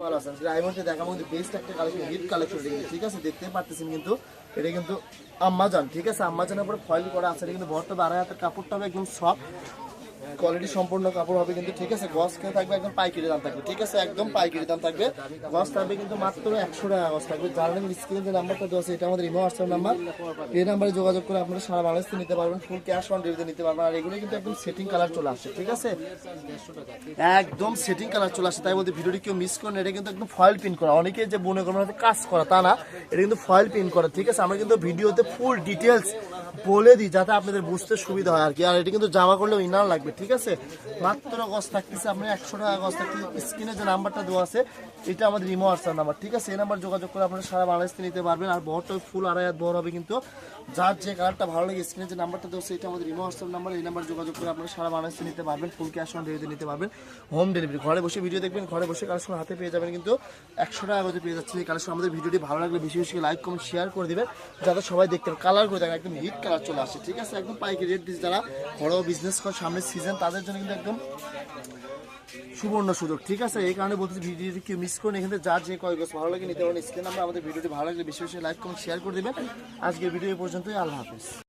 ডায়মন্ডে দেখাবো কিন্তু বেস্ট একটা ঠিক আছে? দেখতে পারতেছেন কিন্তু, এটা কিন্তু ঠিক আছে? উপরে ফয়েল করা আছে কিন্তু বর্তমানে বারো হাতের কাপড়টা একদম সফট কোয়ালিটি সম্পূর্ণ কাপড় হবে কিন্তু ঠিক আছে, গস খেয়ে থাকবে, একদম পাইকারি দাম থাকবে। ঠিক আছে, একদম পাইকারি দাম থাকবে। গস থাকবে কিন্তু মাত্র একশো টাকা গস থাকবে। যার নামে স্ক্রিনে যে নাম্বারটা দেওয়া এটা আমাদের ইমো হোয়াটসঅ্যাপ নাম্বার এই নাম্বারে যোগাযোগ করে আপনারা সারা বাংলাদেশ নিতে পারবেন ফুল ক্যাশ অন ডেলিভারি নিতে পারবেন। আর এগুলো কিন্তু একদম সেটিং কালার চলে আসছে, ঠিক আছে? একদম সেটিং কালার চলে আসে তাই বলতে ভিডিওটি কেউ মিস করেন এটা কিন্তু একদম ফয়েল পিন করা। অনেকে যে মনে করেন হয়তো কাজ করা, তা না, এটা কিন্তু ফয়েল পিন করা, ঠিক আছে? আমরা কিন্তু ভিডিওতে ফুল ডিটেলস বলে দিই, যাতে আপনাদের বুঝতে সুবিধা হয় আর কি। আর এটা কিন্তু জামা করলেও ইনার লাগবে। ঠিক আছে? মাত্র গজ থাকতেছে আপনার একশো টাকা গজ থাকতেছে। স্ক্রিনে যে নাম্বারটা দেওয়া আছে, এটা আমাদের ইমো হোয়াটসঅ্যাপ নাম্বার, ঠিক আছে? এই নাম্বার যোগাযোগ করে আপনারা সারা বাংলাদেশ নিতে পারবেন, আর বহরটা ফুল আড়াই হাত বহর হবে কিন্তু যার যে কালারটা ভালো লাগে, স্ক্রিনে যে নাম্বারটা দেওয়া আছে, এটা আমাদের ইমো হোয়াটসঅ্যাপ নাম্বার, এই নাম্বার যোগাযোগ করে আপনারা সারা বাংলাদেশ নিতে পারবেন ফুল ক্যাশ অন ডেলিভারি নিতে পারবেন হোম ডেলিভারি ঘরে বসে ভিডিও দেখবেন, ঘরে বসে কালেকশন হাতে পেয়ে যাবেন কিন্তু একশো টাকা করে পেয়ে যাচ্ছে এই কালেকশন আমাদের ভিডিওটি ভালো লাগলে বেশি বেশি লাইক কমেন্ট শেয়ার করে দিবেন, যাতে সবাই দেখতে কালার করে দেখেন একদম হিট কালার চলে আসে, ঠিক আছে? একদম পাইকারি রেট দিচ্ছে যারা বড় বিজনেস করে সামনের সিজন তাদের জন্য কিন্তু একদম সুবর্ণ সুযোগ। ঠিক আছে? এই কারণে বলতে ভিডিওটি কেউ মিস করুন, এখানে যার যে কয়েক গাছ ভালো লাগে নিতে পারেন স্ক্রিন আমরা আমাদের ভিডিওটি ভালো লাগলে বেশি বেশি লাইক কমেন্ট শেয়ার করে দেবেন। আজকের ভিডিও পর্যন্তই, আল্লাহ হাফেজ।